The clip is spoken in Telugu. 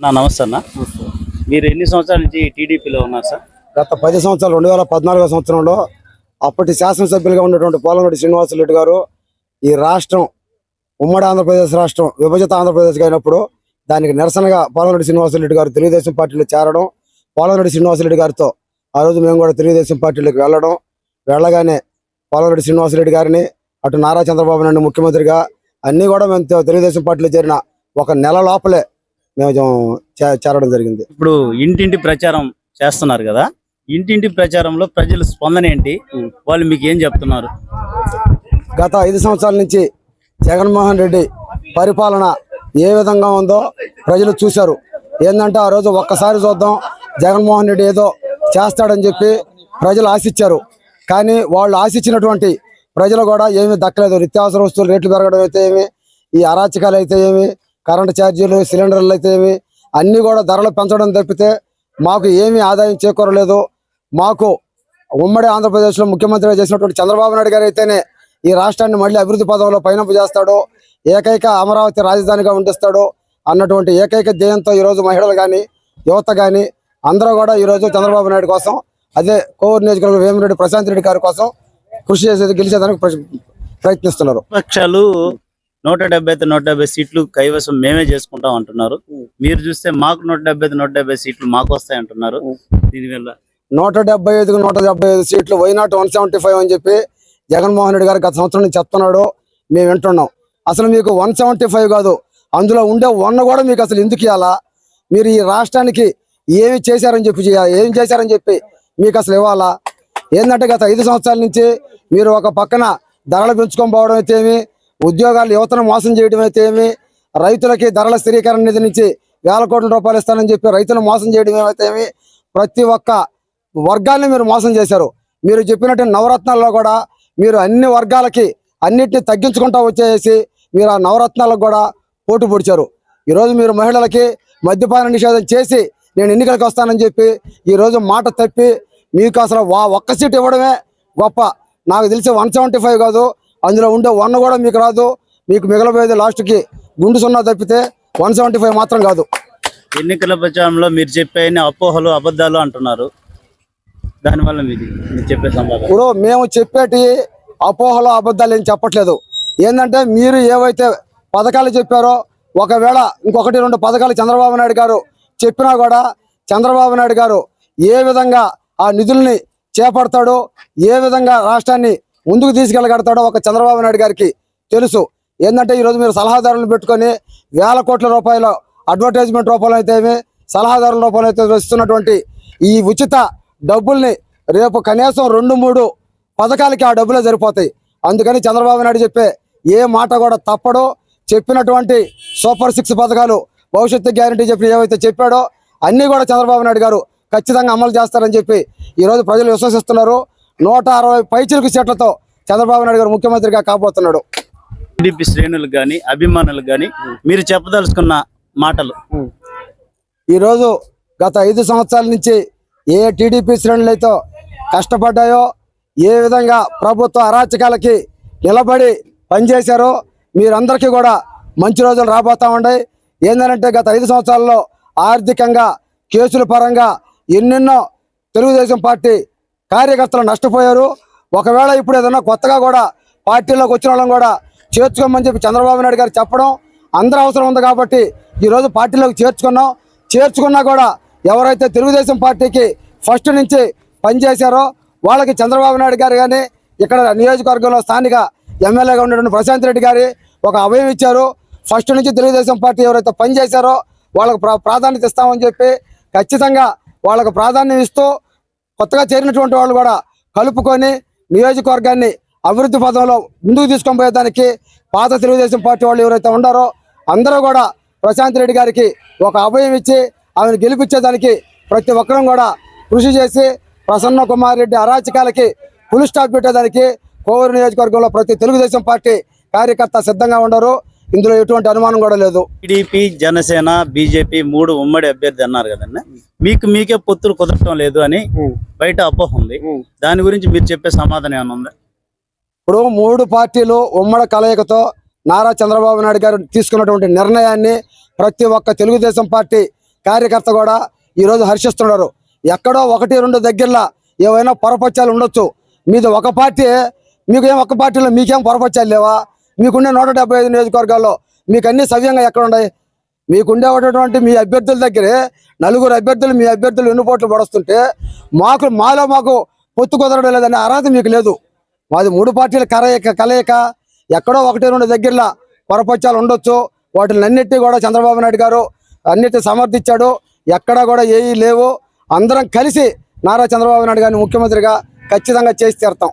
నా నమస్తే అన్న. మీరు ఎన్ని సంవత్సరాల నుంచి టీడీపీలో ఉన్నారు సార్? గత పది సంవత్సరాలు రెండు వేల పద్నాలుగో సంవత్సరంలో అప్పటి శాసనసభ్యులుగా ఉన్నటువంటి పోలంరెడ్డి శ్రీనివాసరెడ్డి గారు ఈ రాష్ట్రం ఉమ్మడి ఆంధ్రప్రదేశ్ రాష్ట్రం విభజిత ఆంధ్రప్రదేశ్ అయినప్పుడు దానికి నిరసనగా పోలంరెడ్డి శ్రీనివాసరెడ్డి గారు తెలుగుదేశం పార్టీలో చేరడం పోలంరెడ్డి శ్రీనివాసరెడ్డి గారితో ఆ రోజు మేము కూడా తెలుగుదేశం పార్టీలోకి వెళ్ళడం వెళ్ళగానే పోలంరెడ్డి శ్రీనివాసరెడ్డి గారిని అటు నారా చంద్రబాబు నాయుడు ముఖ్యమంత్రిగా అన్ని కూడా మేము తెలుగుదేశం పార్టీలో చేరిన ఒక నెల లోపలే మేము చే- చేరడం జరిగింది. ఇప్పుడు ఇంటింటి ప్రచారం చేస్తున్నారు కదా ఇంటింటి ప్రచారంలో ప్రజల స్పందన ఏంటి? వాళ్ళు మీకు ఏం చెప్తున్నారు? గత ఐదు సంవత్సరాల నుంచి జగన్మోహన్ రెడ్డి పరిపాలన ఏ విధంగా ఉందో ప్రజలు చూశారు. ఏంటంటే ఆ రోజు ఒక్కసారి చూద్దాం జగన్మోహన్ రెడ్డి ఏదో చేస్తాడని చెప్పి ప్రజలు ఆశించారు. కానీ వాళ్ళు ఆశించినటువంటి ప్రజలు కూడా ఏమీ దక్కలేదు. నిత్యావసర వస్తువులు రేట్లు పెరగడం అయితే ఏమి ఈ అరాచకాలు అయితే ఏమి కరెంటు ఛార్జీలు సిలిండర్లు అయితే ఏమి అన్నీ కూడా ధరలు పెంచడం తప్పితే మాకు ఏమీ ఆదాయం చేకూరలేదు. మాకు ఉమ్మడి ఆంధ్రప్రదేశ్లో ముఖ్యమంత్రిగా చేసినటువంటి చంద్రబాబు నాయుడు గారు అయితేనే ఈ రాష్ట్రాన్ని మళ్ళీ అభివృద్ధి పదంలో పైనపు చేస్తాడు ఏకైక అమరావతి రాజధానిగా ఉండిస్తాడు అన్నటువంటి ఏకైక ధ్యేయంతో ఈరోజు మహిళలు కానీ యువత కానీ అందరూ కూడా ఈరోజు చంద్రబాబు నాయుడు కోసం అదే కోవూరు నియోజకవర్గం వేమిరెడ్డి ప్రశాంత్ రెడ్డి గారి కోసం కృషి చేసేది గెలిచేదానికి ప్రయత్నిస్తున్నారు. పక్షాలు నూట డెబ్బై ఐదు నూట డెబ్బై సీట్లు కైవసం మేమే చేసుకుంటాం అంటున్నారు. మీరు చూస్తే మాకు నూట డెబ్బై ఐదు నూట డెబ్బై సీట్లు మాకు వస్తాయి అంటున్నారు. దీనివల్ల నూట డెబ్బై ఐదుకు నూట డెబ్బై ఐదు సీట్లు వైనాట్ వన్ సెవెంటీ ఫైవ్ అని చెప్పి జగన్మోహన్ రెడ్డి గారు గత సంవత్సరం నుంచి చెప్తున్నాడు. మేము వింటున్నాం. అసలు మీకు వన్ సెవెంటీ ఫైవ్ కాదు. అందులో ఉండే వన్ కూడా మీకు అసలు ఎందుకు ఇవ్వాలా? మీరు ఈ రాష్ట్రానికి ఏమి చేశారని చెప్పి ఏం చేశారని చెప్పి మీకు అసలు ఇవ్వాలా? ఏంటంటే గత ఐదు సంవత్సరాల నుంచి మీరు ఒక పక్కన ధరలు పెంచుకొని పోవడం అయితే ఏమి? ఉద్యోగాలు యువతను మోసం చేయడం అయితే ఏమి? రైతులకి ధరల స్థిరీకరణ నిధి నుంచి వేల కోట్ల రూపాయలు ఇస్తానని చెప్పి రైతులు మోసం చేయడం అయితే ఏమి? ప్రతి ఒక్క వర్గాల్ని మీరు మోసం చేశారు. మీరు చెప్పినట్టు నవరత్నాల్లో కూడా మీరు అన్ని వర్గాలకి అన్నిటిని తగ్గించుకుంటా వచ్చేసి మీరు ఆ నవరత్నాలకు కూడా పోటు పొడిచారు. ఈరోజు మీరు మహిళలకి మద్యపాన నిషేధం చేసి నేను ఎన్నికలకు వస్తానని చెప్పి ఈరోజు మాట తప్పి మీకు అసలు వా ఒక్క సీట్ ఇవ్వడమే గొప్ప. నాకు తెలిసి వన్ సెవెంటీ ఫైవ్ కాదు అందులో ఉండే వన్ కూడా మీకు రాదు. మీకు మిగలబోయేది లాస్ట్కి గుండు సున్నా తప్పితే వన్ సెవెంటీ ఫైవ్ మాత్రం కాదు. ఎన్నికల ప్రచారంలో మీరు చెప్పే అపోహలు అబద్ధాలు అంటున్నారు. దానివల్ల మీది మీరు చెప్పే సమాధానం ఇప్పుడు మేము చెప్పేటి అపోహలు అబద్ధాలు ఏం చెప్పట్లేదు. ఏంటంటే మీరు ఏవైతే పథకాలు చెప్పారో ఒకవేళ ఇంకొకటి రెండు పథకాలు చంద్రబాబు నాయుడు గారు చెప్పినా కూడా చంద్రబాబు నాయుడు గారు ఏ విధంగా ఆ నిధుల్ని చేపడతాడో ఏ విధంగా రాష్ట్రాన్ని ముందుకు తీసుకెళ్ళగడతాడో ఒక చంద్రబాబు నాయుడు గారికి తెలుసు. ఏంటంటే ఈరోజు మీరు సలహాదారులను పెట్టుకొని వేల కోట్ల రూపాయల అడ్వర్టైజ్మెంట్ రూపంలో అయితే ఏమి సలహాదారుల రూపంలో అయితే ఇస్తున్నటువంటి ఈ ఉచిత డబ్బుల్ని రేపు కనీసం రెండు మూడు పథకాలకి ఆ డబ్బులే సరిపోతాయి. అందుకని చంద్రబాబు నాయుడు చెప్పే ఏ మాట కూడా తప్పడో. చెప్పినటువంటి సూపర్ సిక్స్ పథకాలు భవిష్యత్తు గ్యారంటీ చెప్పి ఏవైతే చెప్పాడో అన్నీ కూడా చంద్రబాబు నాయుడు గారు ఖచ్చితంగా అమలు చేస్తారని చెప్పి ఈరోజు ప్రజలు విశ్వసిస్తున్నారు. నూట అరవై పైచిలకు సీట్లతో చంద్రబాబు నాయుడు గారు ముఖ్యమంత్రిగా కాబోతున్నాడు. టీడీపీ శ్రేణులకు కానీ అభిమానులకు కానీ మీరు చెప్పదలుచుకున్న మాటలు. ఈరోజు గత ఐదు సంవత్సరాల నుంచి ఏ టీడీపీ శ్రేణులైతే కష్టపడ్డాయో ఏ విధంగా ప్రభుత్వ అరాచకాలకి నిలబడి పనిచేశారో మీరందరికీ కూడా మంచి రోజులు రాబోతా ఉన్నాయి. ఏంటంటే గత ఐదు సంవత్సరాల్లో ఆర్థికంగా కేసుల పరంగా ఎన్నెన్నో తెలుగుదేశం పార్టీ కార్యకర్తలు నష్టపోయారు. ఒకవేళ ఇప్పుడు ఏదైనా కొత్తగా కూడా పార్టీలోకి వచ్చిన వాళ్ళని కూడా చేర్చుకోమని చెప్పి చంద్రబాబు నాయుడు గారు చెప్పడం అందరూ అవసరం ఉంది కాబట్టి ఈరోజు పార్టీలోకి చేర్చుకున్నాం. చేర్చుకున్నా కూడా ఎవరైతే తెలుగుదేశం పార్టీకి ఫస్ట్ నుంచి పనిచేశారో వాళ్ళకి చంద్రబాబు నాయుడు గారు కానీ ఇక్కడ నియోజకవర్గంలో స్థానిక ఎమ్మెల్యేగా ఉన్నటువంటి ప్రశాంత్ రెడ్డి గారి ఒక అభయం ఇచ్చారు. ఫస్ట్ నుంచి తెలుగుదేశం పార్టీ ఎవరైతే పనిచేశారో వాళ్ళకు ప్రా- ప్రాధాన్యత ఇస్తామని చెప్పి ఖచ్చితంగా వాళ్ళకు ప్రాధాన్యం ఇస్తూ కొత్తగా చేరినటువంటి వాళ్ళు కూడా కలుపుకొని నియోజకవర్గాన్ని అభివృద్ధి పదంలో ముందుకు తీసుకొని పోయేదానికి పాత తెలుగుదేశం పార్టీ వాళ్ళు ఎవరైతే ఉండారో అందరూ కూడా ప్రశాంత్ రెడ్డి గారికి ఒక అభయం ఇచ్చి ఆమెను గెలిపించేదానికి ప్రతి ఒక్కరం కూడా కృషి చేసి ప్రసన్న కుమార్ రెడ్డి అరాచకాలకి ఫుల్ స్టాప్ పెట్టేదానికి కోవూరు నియోజకవర్గంలో ప్రతి తెలుగుదేశం పార్టీ కార్యకర్త సిద్ధంగా ఉండరు. ఇందులో ఎటువంటి అనుమానం కూడా లేదు. టీడీపీ జనసేన బీజేపీ మూడు ఉమ్మడి అభ్యర్థి అన్నారు కదండి. మీకు మీకే పొత్తులు కుదరటం లేదు అని బయట అపోహ ఉంది. దాని గురించి మీరు చెప్పే సమాధానం ఏమైనా ఉందా? ఇప్పుడు మూడు పార్టీలు ఉమ్మడి కలయికతో నారా చంద్రబాబు నాయుడు గారు తీసుకున్నటువంటి నిర్ణయాన్ని ప్రతి ఒక్క తెలుగుదేశం పార్టీ కార్యకర్త కూడా ఈరోజు హర్షిస్తున్నారు. ఎక్కడో ఒకటి రెండు దగ్గరలో ఏవైనా పొరపచ్చాలు ఉండొచ్చు. మీది ఒక పార్టీ మీకు ఏం ఒక పార్టీలో మీకేం పొరపచ్చాలు లేవా? మీకుండే నూట డెబ్బై ఐదు నియోజకవర్గాల్లో మీకు అన్ని సవ్యంగా ఎక్కడ ఉన్నాయి? మీకుండేటటువంటి మీ అభ్యర్థుల దగ్గరే నలుగురు అభ్యర్థులు మీ అభ్యర్థులు ఎన్ని పోట్లు పడుస్తుంటే మాకు మాలో మాకు పొత్తు కుదరడం లేదనే అర్హత మీకు లేదు. మాది మూడు పార్టీల కలయిక కలయిక. ఎక్కడో ఒకటి రెండు దగ్గరలో పొరపక్షాలు ఉండొచ్చు. వాటిని అన్నిటి కూడా చంద్రబాబు నాయుడు గారు అన్నిటి సమర్థించాడు. ఎక్కడా కూడా ఏవి లేవు. అందరం కలిసి నారా చంద్రబాబు నాయుడు గారిని ముఖ్యమంత్రిగా ఖచ్చితంగా చేసి తీరుతాం.